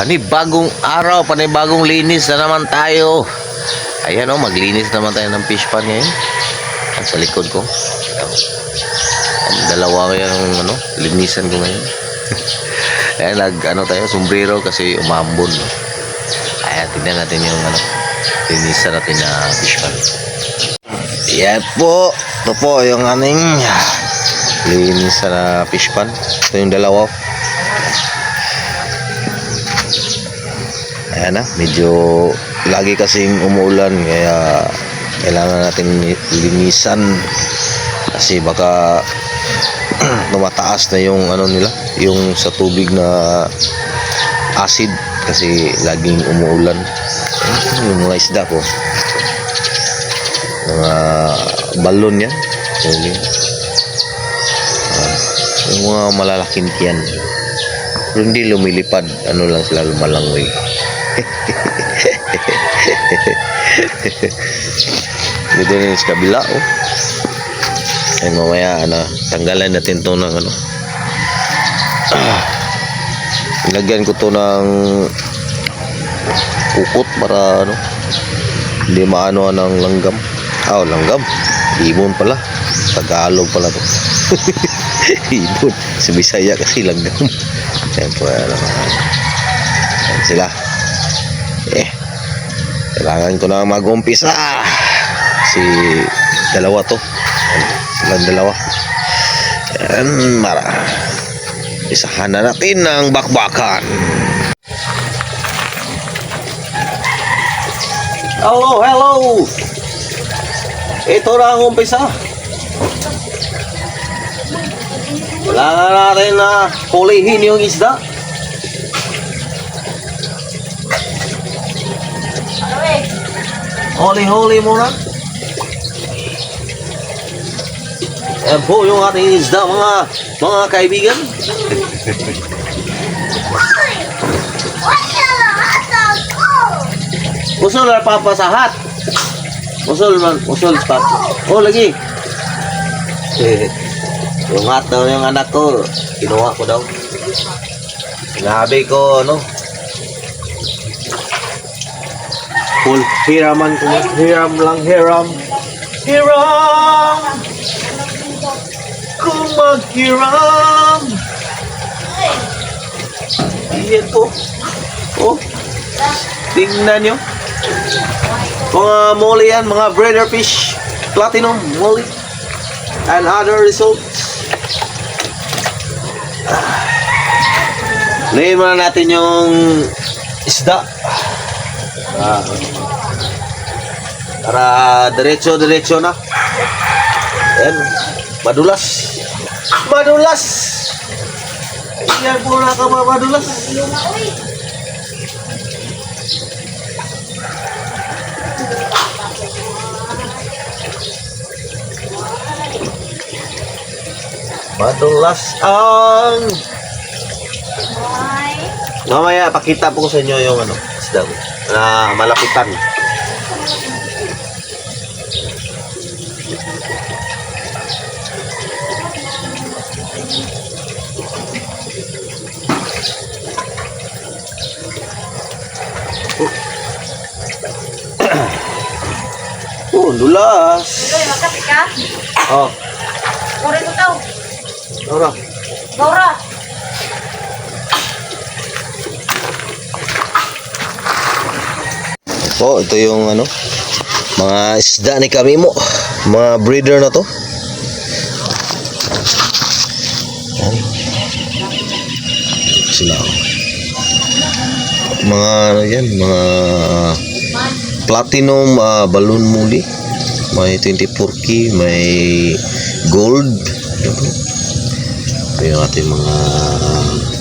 Panibagong araw, panibagong linis na naman tayo. Ayan o, maglinis naman tayo ng fish pan ngayon. Sa likod ko. Ang dalawa ko yung ano, linisan ko ngayon. Ayan, nag ano tayo, sombrero kasi umambon. No? Ayan, tignan natin yung ano, linisan natin na fish pan. Yan po. Ito po yung aning linis na fish pan. Ito yung dalawa. Ayan na, medyo lagi kasing umuulan kaya kailangan natin linisan kasi baka tumataas na yung ano nila, yung sa tubig na acid kasi laging umuulan. Yung mga isda ko. Mga balon yan. Huli. Yung mga malalaking tiyan. Pero hindi lumilipad. Ano lang sila lumalangoy. Dito rin sa kabila, oh. Ay, mamaya, ano, tanggalan natin to ng, ano. Ah, Ilagyan ko to ng ukot para, ano, hindi maano ng langgam. Ah, oh, langgam. Ibon pala. Tagalog pala to. Ibon. Sa Bisaya kasi langgam. Siyempre, ano, Ayan sila. Eh, kailangan ko na mag-umpisa. Si dalawa to. Silang dalawa. Yan, mara. Isahan na natin ng bakbakan. Hello, hello. Ito na ang umpisa. Kailangan natin na pulihin yung isda. Huli-huli muna. Yan po yung ating isda mga mga kaibigan. Usul na papasahat. Usul man, usul pa. Oh, lagi. Yung hataw yung anak ko, kinuha ko daw. Sinabi ko, ano, full hiraman ko. Hiram lang, hiram. Hiram! Kung maghiram! Iyan po. Oh. Tingnan nyo. Mga mole yan, mga breeder fish. Platinum, mole. And other results. Layin muna natin yung isda. Para diretso-diretso na. Yan. Madulas. Madulas! Yan po na ka madulas. Madulas ang... Mamaya, pakita po ko sa inyo yung ano, isda ko. Na malapitan. Oh, dulas. Uy, makapit ka? Oh, Kore ko tao. ora. Po, ito yung ano, mga isda ni Kamimo. Mga breeder na to. Sila. oh. Mga ano yan, mga platinum ah, balloon muli. May 24 key, may gold. Ito yung ating mga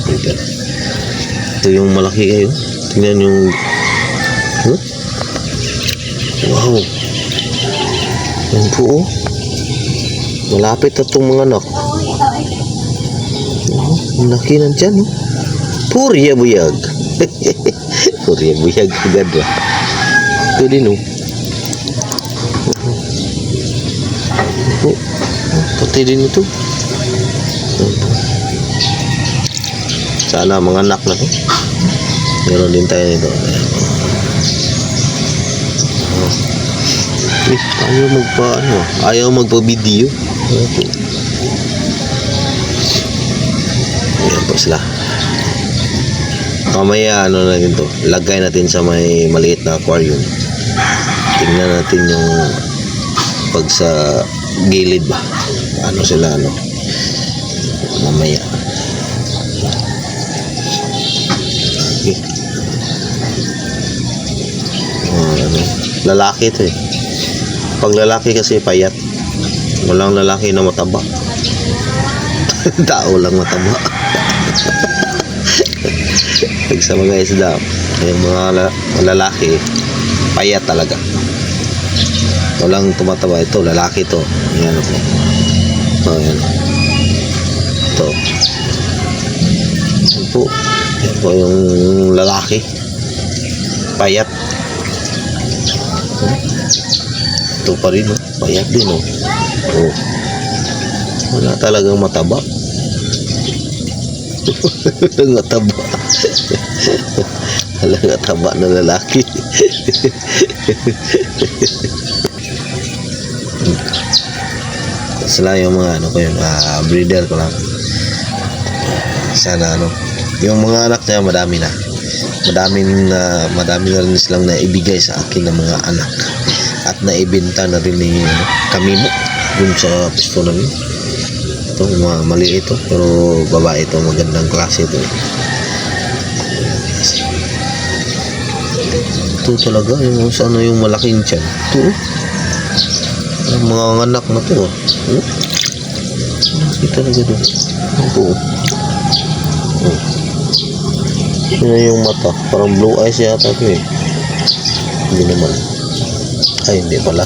breeder. Ito yung malaki kayo. Tingnan yung Huh? Wow. Yan po oh. Malapit na itong mga anak. Oh, ang laki ng tiyan oh. Purya buyag. Purya buyag agad ba. Ito din. Oh, oh, pati din ito. Sana mga anak na to. Meron din tayo nito. Ayan. Eh, ayaw magpa ano, ayaw magpa-video. Po. Ayan po sila. Mamaya ano na to, lagay natin sa may maliit na aquarium. Tingnan natin yung pag sa gilid ba. Ano sila ano. Mamaya. Okay. Ano, lalaki ito eh. Pag lalaki kasi payat. Walang lalaki na mataba. Tao lang mataba. Pag sa mga isda, yung mga la- lalaki, payat talaga. Walang tumataba. Ito, lalaki to. Yan po. Oh, yan. Ito. Yan po. Yan po yung lalaki. Payat. Ito pa rin, oh. Payat din, oh. Oh. Wala talagang mataba. Walang mataba. Walang mataba na lalaki. Sila yung mga ano ko yun, ah, breeder ko lang. Sana ano, yung mga anak niya madami na. Madami na madami na rin silang naibigay sa akin ng mga anak. At naibenta na rin ano, kami mo dun sa pisto namin. Ito, mga mali ito. Pero babae ito, magandang klase ito. Ito talaga, yung sa ano yung malaking tiyan. Ito, oh. Ang mga anak na to, oh. Ito talaga doon. Ito, oh. Oh. Yun yung mata. Parang blue eyes yata ito eh. Hindi naman. Ay, hindi pala.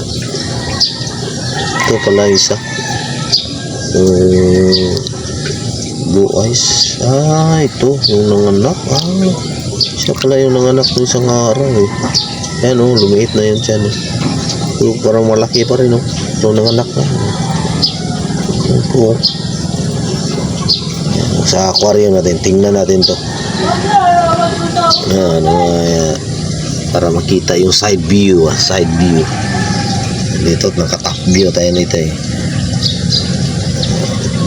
Ito pala isa. Um, blue eyes. Ah, ito. Yung nanganak. Ah, siya pala yung nanganak ng isang araw eh. Ayan oh, lumiit na yan siya. No? Pero parang malaki pa rin oh. Ito nanganak na. Ayan po. oh. Sa aquarium natin. Tingnan natin to. Ayan, uh, para makita yung side view, ah, side view. Dito, naka-top view tayo nito eh.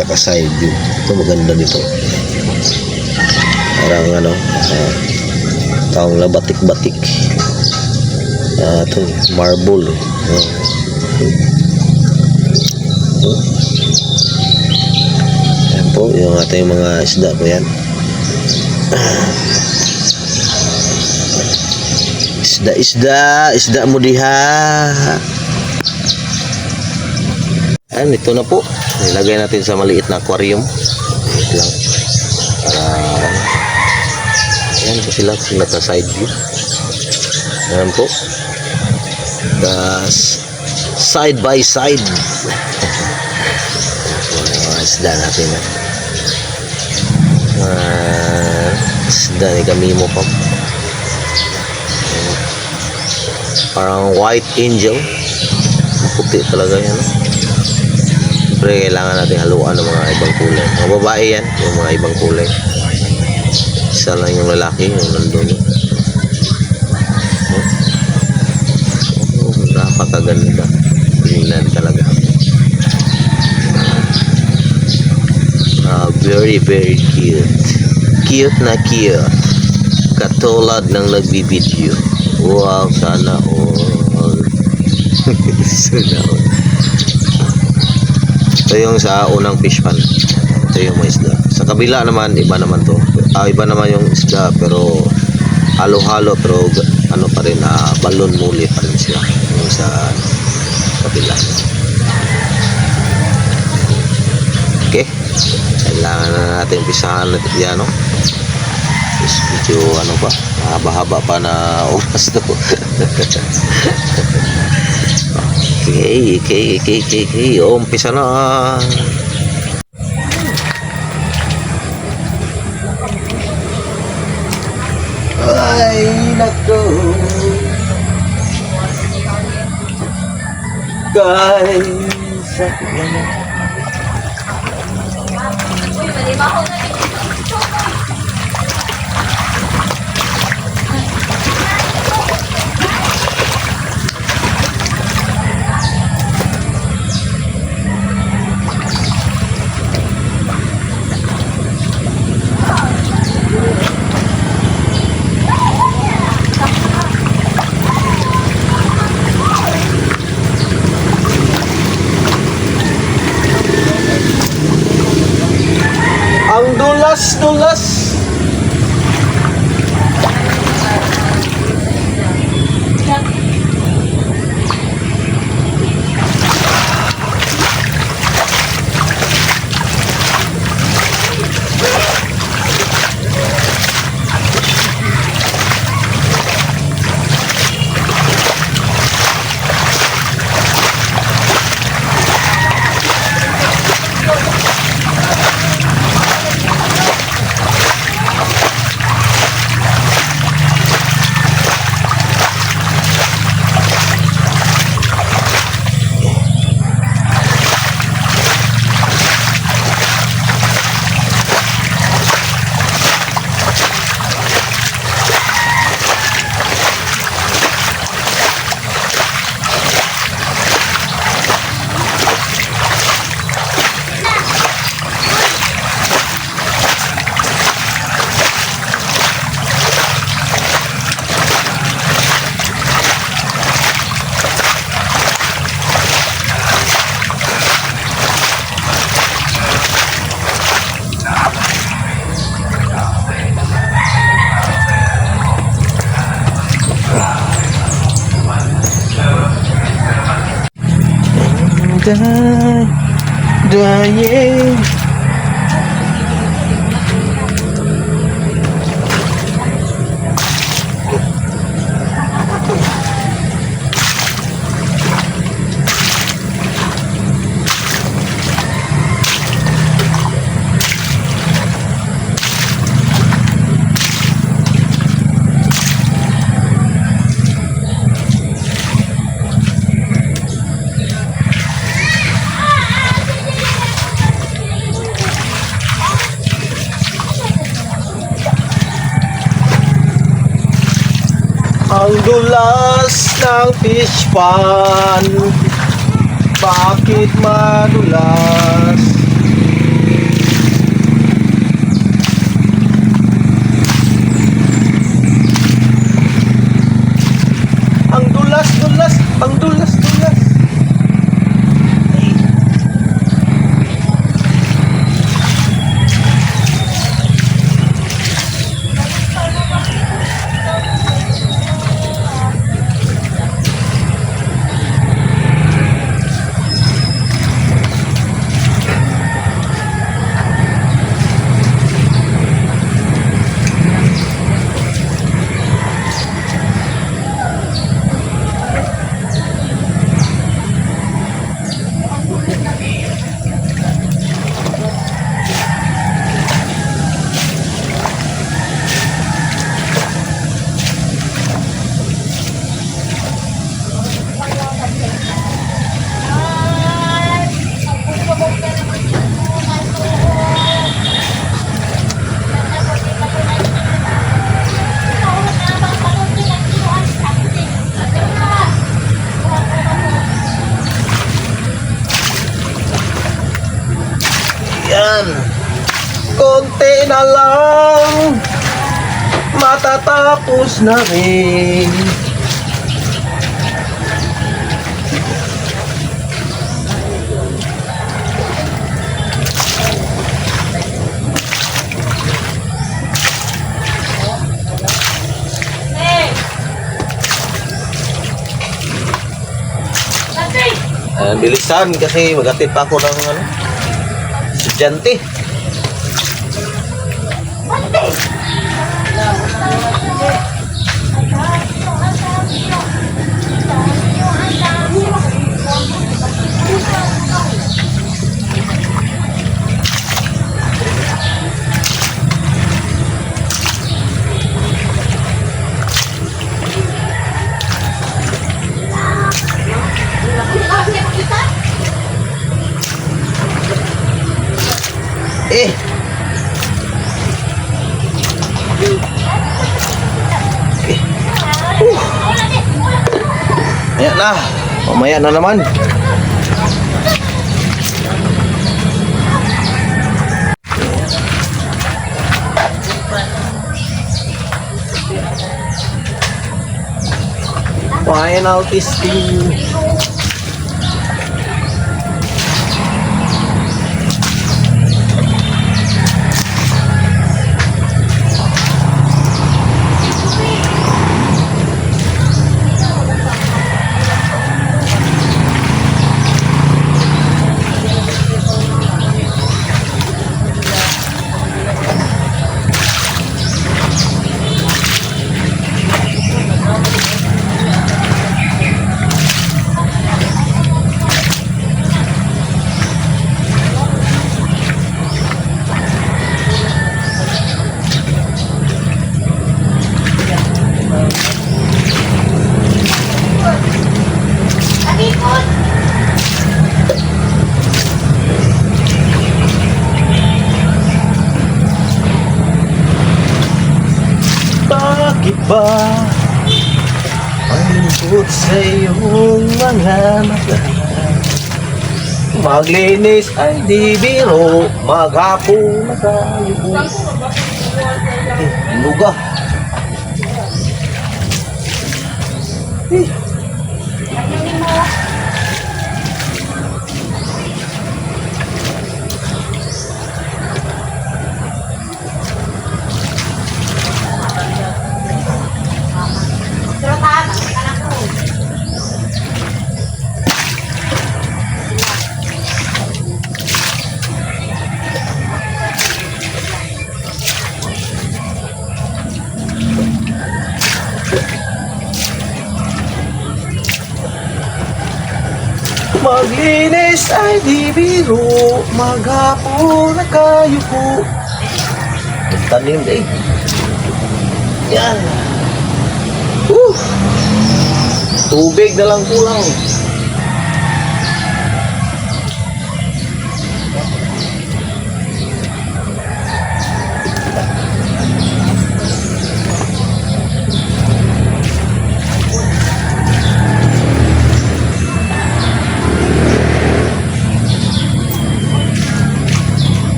Naka side view. Ito maganda nito. Parang ano, uh, taong labatik-batik. Ah, ito, marble. eh. Ah. Oh. Ayan po, yung ating mga isda po yan. Isda, isda, isda mo diha. Ayan, ito na po. Nilagay natin sa maliit na aquarium. Wait lang. Para, ayan po sila, sila sa side view. Ayan po. Das, side by side. Mga isda natin. Uh, isda ni Kamimo pa. Parang white angel. Puti talaga yan. No? Siyempre, kailangan natin haluan ng mga ibang kulay. Mga babae yan, yung mga ibang kulay. Isa lang yung lalaki, yung nandun. Oh, napakaganda. Tingnan talaga. Ah, very, very cute. Cute na cute. Katulad ng nagbibideo. Wow, sana all. sana all. Ito yung sa unang fish pan. Ito yung mga isda. Sa kabila naman, iba naman to. Ah, iba naman yung isda, pero halo-halo, pero ano pa rin, ah, balon muli pa rin sila. Yung sa kabila. Okay. Kailangan na natin pisahan na yan, no? Medyo ano pa, mahaba-haba pa na oras to. okay, okay, okay, okay, okay. Umpisa na. Ay, nako. Guys, Uy, mali Dying. Ng fish pan Bakit madulas? Ang dulas, dulas, ang dulas, dulas Yan. Konti na lang. Matatapos na rin. Ayan, bilisan kasi magatid pa ako ng ano, estudyante. Eh! Eh. Uh. Ayan na. Mamaya na naman. Final testing. Bakit ba Malungkot sa iyong mga mata? Maglinis ay di biro Maghapo na tayo. Eh, luga. Eh Maglinis ay di biro. Maghapon na kayo po. Tanim eh. Yan. Woo! Tubig na lang kulang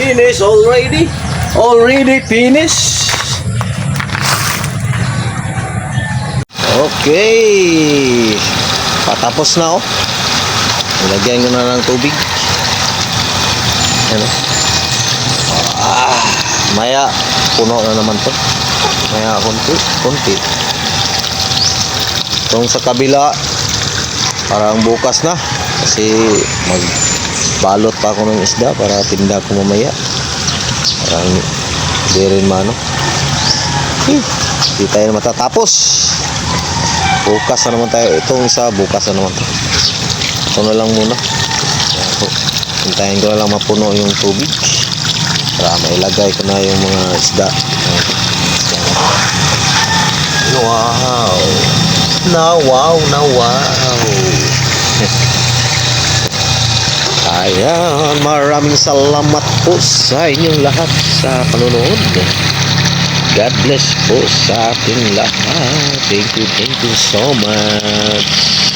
Finish already? Already finished? Okay. Patapos na oh. Ilagyan ko na ng tubig. Ano? Ah, maya puno na naman to. Maya konti, konti. Itong sa kabila, parang bukas na. Kasi magbalot pa ako ng isda para tinda ko mamaya. Parang hindi rin mano. Hindi tayo matatapos. Bukas na naman tayo. Itong isa, bukas na naman to. Ito na lang muna. Hintayin ko na lang mapuno yung tubig. Para mailagay ko na yung mga isda. Wow! Na wow, na wow! Ayan, maraming salamat po sa inyong lahat sa panonood. God bless po sa ating lahat. Thank you, thank you so much.